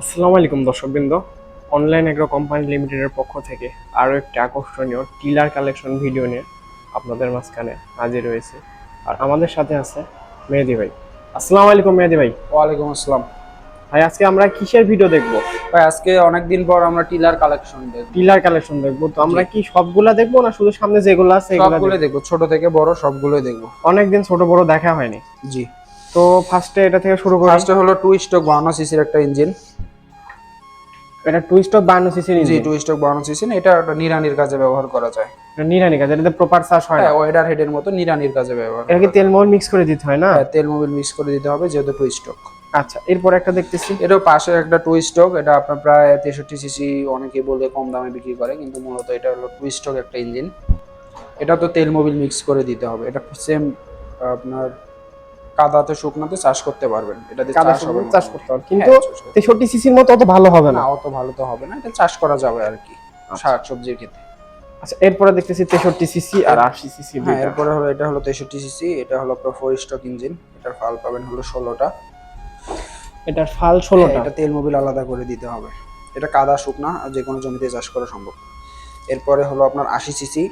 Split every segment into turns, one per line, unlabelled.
আসসালামু আলাইকুম দর্শকবৃন্দ। অনলাইন এগ্রো কোম্পানি লিমিটেডের পক্ষ থেকে আরও একটি আকর্ষণীয় টিলার কালেকশন ভিডিও নিয়ে আপনাদের মাঝখানে হাজির হয়েছে। আর আমাদের সাথে আছে মেহেদি ভাই। আসসালামু আলাইকুম মেহেদি ভাই।
ওয়ালাইকুম আসসালাম।
ভাই আজকে আমরা কিসের ভিডিও দেখব?
ভাই আজকে অনেকদিন পর আমরা টিলার কালেকশন দেখব।
টিলার কালেকশন দেখব। তো আমরা কি সবগুলা দেখব না শুধু সামনে যেগুলো আছে এগুলো
সবগুলো দেখব? ছোট থেকে বড় সবগুলো দেখব।
অনেকদিন ছোট বড় দেখা হয়নি।
জি।
তো ফার্স্টে এটা থেকে শুরু করি।
ফার্স্টে হলো টু স্টক বাউন্ন সিসির একটা ইঞ্জিন
এটা টু স্টক বান্ন সিসির
জি টু স্টক বাউন্ন সিসি এটা একটা নিরানির কাজে ব্যবহার করা যায়।
নিরানি কাজে এটাতে প্রপার চাষ হয় না।
হ্যাঁ ওয়েডার হেডের মতো নিরানির কাজে ব্যবহার
এটা কি তেল মোল মিক্স করে দিতে হয় না?
হ্যাঁ, তেল মোবিল মিক্স করে দিতে হবে যেহেতু টু স্টক
আচ্ছা এরপর একটা দেখতেছি।
এটাও পাশে একটা টু স্টক এটা আপনার প্রায় তেষট্টি সিসি অনেকে বলে কম দামে বিক্রি করে কিন্তু মূলত এটা হলো টু স্টক একটা ইঞ্জিন এটা তো তেল মোবিল মিক্স করে দিতে হবে এটা সেম আপনার কাদাতে শুকনাতে চাষ করতে পারবেন। এটা দিয়ে চাষ হবে
চাষ করতে হবে। কিন্তু
হ্যাঁ, চাষ করতে-
তেষট্টি সিসির মতো অত ভালো হবে না।
অত ভালো তো হবে না। এটা চাষ করা যাবে আর কি শাক সবজির ক্ষেত্রে।
আচ্ছা এরপরে দেখতেছি তেষট্টি সিসি আর আশি সিসি
হ্যাঁ এরপরে হলো এটা হলো তেষট্টি সিসি এটা হলো আপনার ফোর স্টক ইঞ্জিন এটার ফাল পাবেন হলো ষোলোটা।
এটার ফাল ষোলোটা।
এটা তেল মোবিল আলাদা করে দিতে হবে। এটা কাদা শুকনা আর যে কোনো জমিতে চাষ করা সম্ভব। এরপরে হলো আপনার আশি সিসি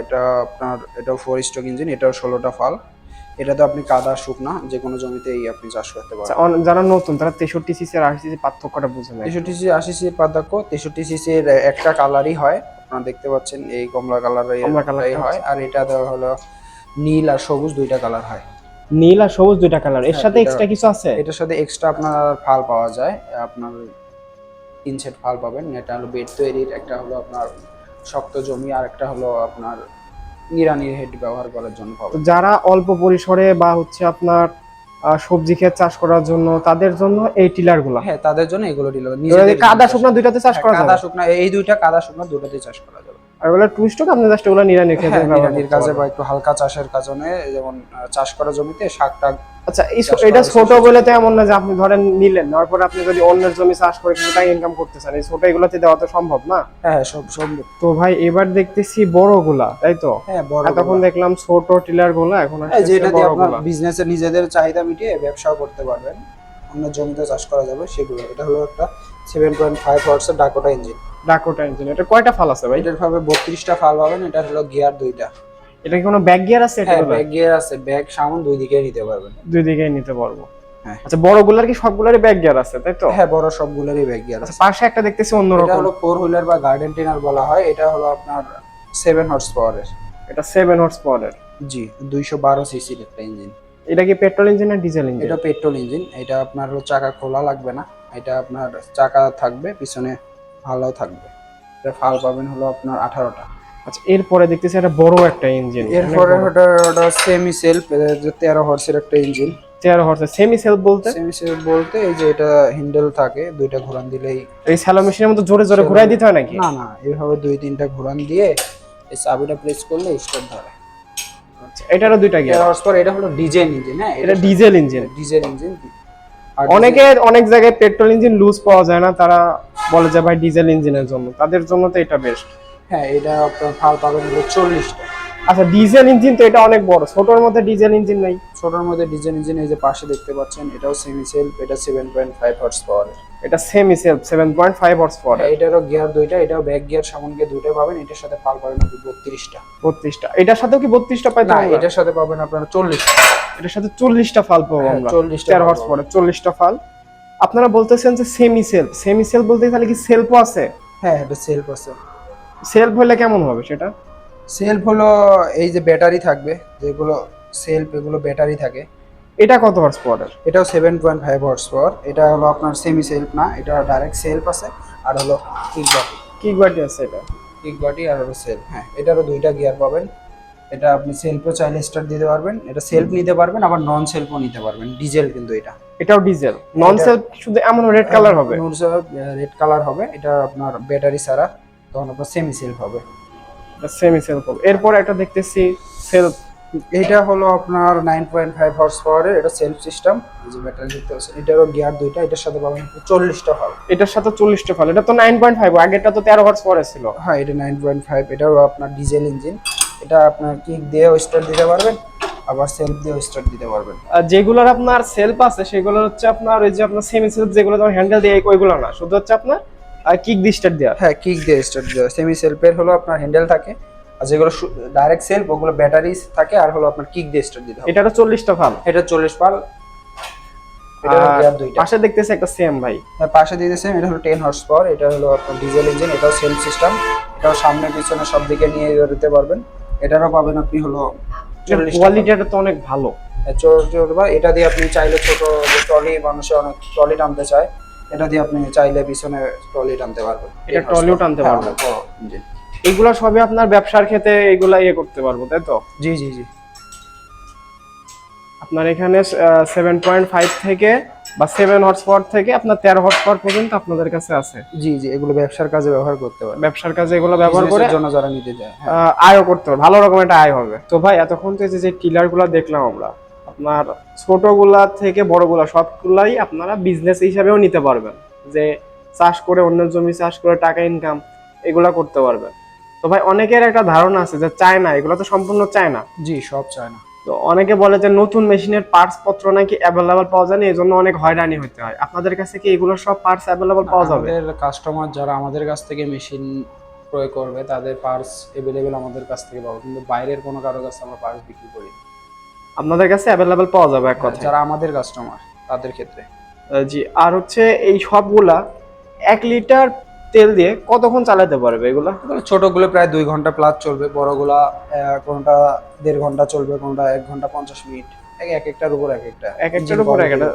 এটা আপনার এটাও ফোর স্টক ইঞ্জিন এটাও ষোলোটা ফাল। এটাতে আপনি কাদা শুকনা যে কোনো জমিতেই আপনি চাষ করতে
আচ্ছা,
পারবেন
অন- যারা নতুন তারা তেষট্টি সিসি আর আশি সিসি পার্থক্যটা বুঝে নেয়।
তেষট্টি সিসি আশি সিসির পার্থক্য তেষট্টি সিসির একটা কালারই হয়। আপনারা দেখতে পাচ্ছেন এই কমলা কালারের
কমলা কালারটা
হয়। আর এটা হলো নীল আর সবুজ দুইটা কালার হয়।
নীল আর সবুজ দুইটা কালারের
হ্যাঁ,
সাথে এক্সট্রা কিছু আছে?
এটার সাথে এক্সট্রা আপনার ফাল পাওয়া যায়। আপনার ইনসেট ফাল পাবেন। এটা হলো বেড তৈরির একটা হলো আপনার শক্ত জমি আর একটা হলো আপনার নিরানির হেড ব্যবহার করার জন্য
যারা অল্প পরিসরে বা হচ্ছে আপনার আহ, সবজি ক্ষেত চাষ করার জন্য তাদের জন্য এই টিলারগুলো
হ্যাঁ তাদের জন্য এগুলো টিলার
কাদা শুকনা দুইটাতে চাষ করা
কাদা শুকনা এই দুইটা কাদা শুকনা দুটাতে চাষ করা যাবে
আর ওগুলো টু স্টক আপনি জাস্ট ওগুলো নিরানি ক্ষেতে
হ্যাঁ, নিরানির কাজে বা একটু হালকা চাষের কাজনে যেমন চাষ করা জমিতে শাক টাক
আচ্ছা এটা ছোট বলে তো এমন না যে আপনি ধরেন নিলেন নেওয়ার পরে আপনি যদি অন্যের জমি চাষ করে কিছু টাকা ইনকাম করতে চান এই ছোট এগুলোতে দেওয়া তো সম্ভব না?
হ্যাঁ হ্যাঁ, সব সব
তো ভাই এবার দেখতেছি বড়গুলা তাই তো?
হ্যাঁ বড়
এতক্ষণ দেখলাম ছোট টিলারগুলা এখন
হ্যাঁ যেটা দিয়ে আপনার বিজনেসের নিজেদের চাহিদা মিটিয়ে ব্যবসাও করতে পারবেন। অন্য জমিতে চাষ করা যাবে সেগুলো। এটা হলো একটা সেভেন পয়েন্ট ফাইভ হর্সের ডাকোটা ইঞ্জিন
ডাকোটা ইঞ্জিন এটা কয়টা ফাল আছে ভাই?
এটার ভাবে বত্রিশটা ফাল পাবেন এটা হলো গিয়ার দুইটা।
এটা কি কোনো ব্যাক গিয়ার আছে এটা
ব্যাগ গিয়ার আছে ব্যাগ সামন দুই দিকে নিতে পারবেন।
দুই দিকেই নিতে পারব।
হ্যাঁ।
আচ্ছা বড়গুলার কি সবগুলারই ব্যাক গিয়ার আছে তাই তো?
হ্যাঁ বড় সবগুলোরই গিয়ার
আচ্ছা
আছে।
পাশে একটা দেখতেছি
এটা হলো ফোর হুইলার বা গার্ডেন টেনার বলা হয় এটা হলো আপনার সেভেন হর্স পাওয়ারের
এটা সেভেন হর্স পাওয়ারের
জি দুইশো বারো সিসির একটা ইঞ্জিন
এটা কি পেট্রোল ইঞ্জিন না ডিজেল ইঞ্জিন
এটা পেট্রোল ইঞ্জিন এটা আপনার হলো চাকা খোলা লাগবে না এটা আপনার চাকা থাকবে পিছনে ভালো থাকবে। এটা ফাল পাবেন হলো আপনার আঠারোটা।
আচ্ছা এরপরে দেখতেছি একটা বড় একটা ইঞ্জিন
এরপরে ওটা ওটা সেমি সেলফ তেরো হর্সের একটা ইঞ্জিন
তেরো হর্স সেমি সেলফ বলতে?
সেমি সেলফ বলতে এই যে এটা হ্যান্ডেল থাকে দুইটা ঘোরান দিলেই
এই স্যালো মেশিনের মতো জোরে জোরে ঘুরাই দিতে হয় নাকি?
না না এইভাবে দুই তিনটা ঘোরান দিয়ে এই চাবিটা প্রেস করলে স্টার্ট ধরে।
আচ্ছা এটারও দুইটা গিয়ার
হর্স পর এটা হলো ডিজেল ইঞ্জিন হ্যাঁ?
এটা ডিজেল ইঞ্জিন
ডিজেল ইঞ্জিন
অনেকে অনেক জায়গায় পেট্রোল ইঞ্জিন লুজ পাওয়া যায় না তারা বলে যে ভাই ডিজেল ইঞ্জিনের জন্য। তাদের জন্য তো এটা বেস্ট
হ্যাঁ এটা আপনার ফাল পাবেন হলো চল্লিশটা।
আচ্ছা ডিজেল ইঞ্জিন তো এটা অনেক বড়। ছোটর মধ্যে ডিজেল ইঞ্জিন নাই।
ছোটোর মধ্যে ডিজেল ইঞ্জিন এই যে পাশে দেখতে পাচ্ছেন এটাও সেমি সেলফ এটা সেভেন পয়েন্ট ফাইভ হর্স পাওয়ারের
এটা semi self seven point five horse power
এটারও গিয়ার দুইটা এটাও ব্যাক গিয়ার সামন গিয়ার দুইটা পাবেন এটার সাথে ফাল পাবেন আপনি বত্রিশটা।
বত্রিশটা। এটার সাথেও কি বত্রিশটা পাইতে
না এটার সাথে পাবেন আপনার চল্লিশটা।
এটার সাথে চল্লিশটা ফাল পাবো
হ্যাঁ,
আমরা।
40 টা
হর্স। পরে চল্লিশটা ফাল আপনারা বলতেছেন যে সেমি সেলফ সেমি সেলফ বলতে তাহলে কি সেলফও আছে?
হ্যাঁ এটা সেলফ আছে।
সেলফ হলে কেমন হবে সেটা?
সেলফ হলো এই যে ব্যাটারি থাকবে যেগুলো সেলফ এগুলো ব্যাটারি থাকে।
এটা কত হর্স পাওয়ারের
এটাও seven point five horse power এটা হলো আপনার সেমি সেলফ না এটা ডাইরেক্ট সেলফ আছে আর হলো কিক বাটি
কিক বাটি আছে এটা?
কিক বাটি আর হলো সেলফ হ্যাঁ। এটারও দুইটা গিয়ার পাবেন। এটা আপনি সেলফও চাইলে স্টার্ট দিতে পারবেন এটা সেলফ নিতে পারবেন আবার নন সেলফও নিতে পারবেন ডিজেল কিন্তু এটা।
এটাও ডিজেল নন সেলফ শুধু এমন রেড কালার হবে?
রেড কালার হবে। এটা আপনার ব্যাটারি ছাড়া তখন আপনার সেমি সেলফ হবে।
সেমি সেলফ হবে। এরপর একটা দেখতেছি সেলফ
এটা হলো আপনার নাইন পয়েন্ট ফাইভ হর্স পাওয়ারের এটা সেলফ সিস্টেম যে ব্যাটারি দেখতে পাচ্ছেন এটারও গিয়ার দুইটা এটার সাথে পাবেন চল্লিশটা হল
এটার সাথে চল্লিশটা ফল এটা তো নাইন পয়েন্ট ফাইভ আগেরটা তো তেরো হর্স পাওয়ার ছিল।
হ্যাঁ এটা নাইন পয়েন্ট ফাইভ এটাও আপনার ডিজেল ইঞ্জিন এটা আপনার কিক দিয়ে স্টার্ট দিতে পারবেন আবার সেলফ দিয়ে স্টার্ট দিতে পারবেন।
আর যেগুলোর আপনার সেলফ আছে সেগুলো হচ্ছে আপনার ওই যে আপনার সেমি সেলফ যেগুলো তোমার হ্যান্ডেল দিয়ে ওইগুলো না শুধু হচ্ছে আপনার কিক দিয়ে স্টার্ট দেওয়া।
হ্যাঁ কিক দিয়ে স্টার্ট দেওয়া সেমি সেলফের হলো আপনার হ্যান্ডেল থাকে আর যেগুলো ডাইরেক্ট সেলফ ওগুলো ব্যাটারি থাকে আর হলো আপনার কিক দিয়ে স্টার্ট দিতে হবে।
এটা চল্লিশটা ফাল
এটা চল্লিশ পাল এটা হলো gear দুইটা।
পাশে দেখতেছি একটা সেম ভাই।
তার পাশে দিয়ে দিয়েছে এটা হলো টেন হর্স পাওয়ার এটা হলো আপনার ডিজেল ইঞ্জিন এটাও সেলফ সিস্টেম এটাও সামনে পিছনে সব দিকে নিয়ে যেতে পারবেন। এটারও পাবেন আপনি হলো
কোয়ালিটিটা তো অনেক ভালো।
এটা দিয়ে আপনি চাইলে ছোট ট্রলি মানুষে অনেক ট্রলি টানতে চায় এটা দিয়ে আপনি চাইলে পিছনে ট্রলি টানতে পারবেন।
এটা ট্রলিও টানতে
হ্যাঁ,
পারবেন।
বড় engine।
এগুলা সবই আপনার ব্যবসার ক্ষেত্রে এগুলা ইয়ে করতে পারব তাই তো?
জি জি জি।
আপনার এখানে সেভেন পয়েন্ট ফাইভ থেকে বা সেভেন পাওয়ার থেকে আপনার তেরো পাওয়ার পর্যন্ত আপনাদের কাছে আছে।
জি জি এগুলো ব্যবসার কাজে ব্যবহার করতে পারেন
ব্যবসার কাজে এগুলো ব্যবহার করে
জন্য যারা নিতে যায় হ্যাঁ।
আয়ও করতে পারবে ভালো রকম একটা আয় হবে। তো ভাই এতক্ষণ তো এই যে- যে টিলারগুলা দেখলাম আমরা আপনার ছোটগুলা থেকে বড়গুলা সবগুলাই আপনারা বিজনেস হিসাবেও নিতে পারবেন। যে চাষ করে অন্য জমি চাষ করে টাকা ইনকাম এগুলা করতে পারবেন। তো ভাই অনেকের একটা ধারণা আছে যে চায় না এগুলো তো সম্পূর্ণ চায় না
জি সব চায় না
তো অনেকে বলে যে নতুন মেশিনের পার্টস পত্র নাকি অ্যাভেলেবল পাওয়া যায় না এই জন্য অনেক হয়রানি হতে হয়। আপনাদের কাছে কি এগুলো সব পার্টস অ্যাভেলেবল পাওয়া যাবে?
আমাদের কাস্টমার যারা আমাদের কাছ থেকে মেশিন ক্রয় করবে তাদের পার্টস এভেলেবেল আমাদের কাছ থেকে পাবো। কিন্তু বাইরের কোনো কারও কাছে আমরা পার্টস বিক্রি করি।
আপনাদের কাছে অ্যাভেলেবল পাওয়া যাবে এক কথা
যারা আমাদের কাস্টমার তাদের ক্ষেত্রে।
জি আর হচ্ছে এই সবগুলা এক লিটার তেল দিয়ে কতক্ষণ চালাতে পারবে এগুলা?
ছোটগুলো প্রায় দুই ঘণ্টা প্লাস চলবে বড়গুলা কোনটা দেড় ঘণ্টা চলবে কোনটা এক ঘণ্টা পঞ্চাশ মিনিট। এক- এক একটার উপর এক একটা
এক একটার উপর এক একটা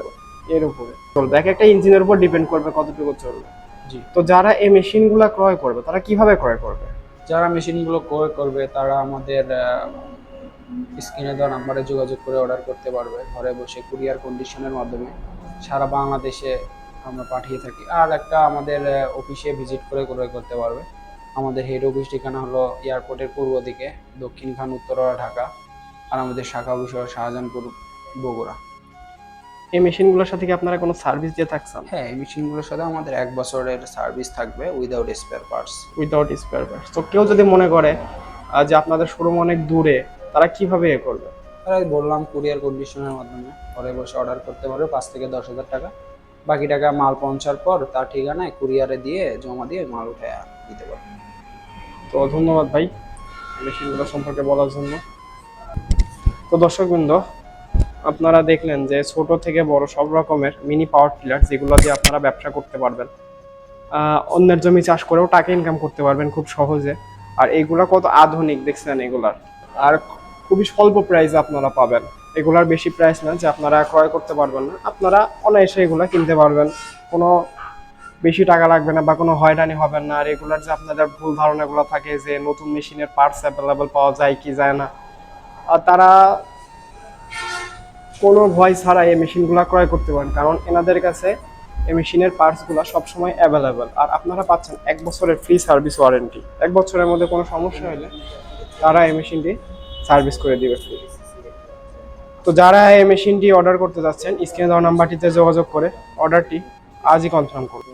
এর উপরে চলবে। এক একটা ইঞ্জিনের উপর ডিপেন্ড করবে কতটুকু চলবে।
জি।
তো যারা এই মেশিনগুলা ক্রয় করবে তারা কীভাবে ক্রয় করবে?
যারা মেশিনগুলো ক্রয় করবে তারা আমাদের স্ক্রিনে দেওয়া নাম্বারে যোগাযোগ করে অর্ডার করতে পারবে। ঘরে বসে কুরিয়ার কন্ডিশনের মাধ্যমে সারা বাংলাদেশে আমরা পাঠিয়ে থাকি। আর একটা আমাদের অফিসে ভিজিট করে ক্রয় করতে পারবে। আমাদের হেড অফিস ঠিকানা হলো এয়ারপোর্টের পূর্ব দিকে দক্ষিণ খান উত্তরা ঢাকা। আর আমাদের শাখা অফিস হলো শাহজাহানপুর বগুড়া।
এই মেশিনগুলোর সাথে কি আপনারা কোনো সার্ভিস দিয়ে থাকছেন?
হ্যাঁ এই মেশিনগুলোর সাথে আমাদের এক বছরের সার্ভিস থাকবে without spare parts
without spare parts তো কেউ যদি মনে করে যে আপনাদের শোরুম অনেক দূরে তারা কীভাবে এ করবে?
তাই বললাম কুরিয়ার কন্ডিশনের মাধ্যমে। ঘরে বসে অর্ডার করতে পারবে পাঁচ থেকে দশ হাজার টাকা। বাকি টাকা মাল পৌঁছার পর তার ঠিকানায় কুরিয়ারে দিয়ে জমা দিয়ে মাল উঠে দিতে পারবে
তো ধন্যবাদ ভাই, মেশিনগুলো সম্পর্কে বলার জন্য। তো দর্শকবৃন্দ আপনারা দেখলেন যে ছোট থেকে বড় সব রকমের মিনি পাওয়ার টিলার যেগুলো দিয়ে আপনারা ব্যবসা করতে পারবেন। অন্যের জমি চাষ করেও টাকা ইনকাম করতে পারবেন খুব সহজে। আর এগুলা কত আধুনিক দেখছেন এগুলার। আর খুবই স্বল্প প্রাইসে আপনারা পাবেন। এগুলার বেশি প্রাইস না যে আপনারা ক্রয় করতে পারবেন না। আপনারা অনায়াসে এগুলা কিনতে পারবেন। কোনো বেশি টাকা লাগবে না বা কোনো হয়রানি হবেন না। আর এগুলার যে আপনাদের ভুল ধারণাগুলো থাকে যে নতুন মেশিনের পার্টস অ্যাভেলেবেল পাওয়া যায় কি যায় না। আর তারা কোনো ভয় ছাড়া এই মেশিনগুলো ক্রয় করতে পারেন। কারণ এনাদের কাছে এই মেশিনের পার্টসগুলো সবসময় অ্যাভেলেবেল আর আপনারা পাচ্ছেন এক বছরের ফ্রি সার্ভিস ওয়ারেন্টি এক বছরের মধ্যে কোনো সমস্যা হলে তারা এই মেশিনটি সার্ভিস করে দিবে। ফ্রি তো যারা এই মেশিনটি অর্ডার করতে যাচ্ছেন স্ক্রিনে দেওয়া নাম্বারটিতে যোগাযোগ করে অর্ডারটি আজই কনফার্ম করুন।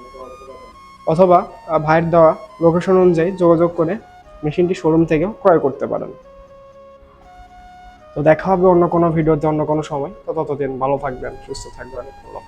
অথবা ভাইয়ের দেওয়া লোকেশন অনুযায়ী যোগাযোগ করে মেশিনটি শোরুম থেকে ক্রয় করতে পারেন। তো দেখা হবে অন্য কোনো ভিডিওতে অন্য কোনো সময়। তো ততদিন ভালো থাকবেন, সুস্থ থাকবেন। আল্লাহ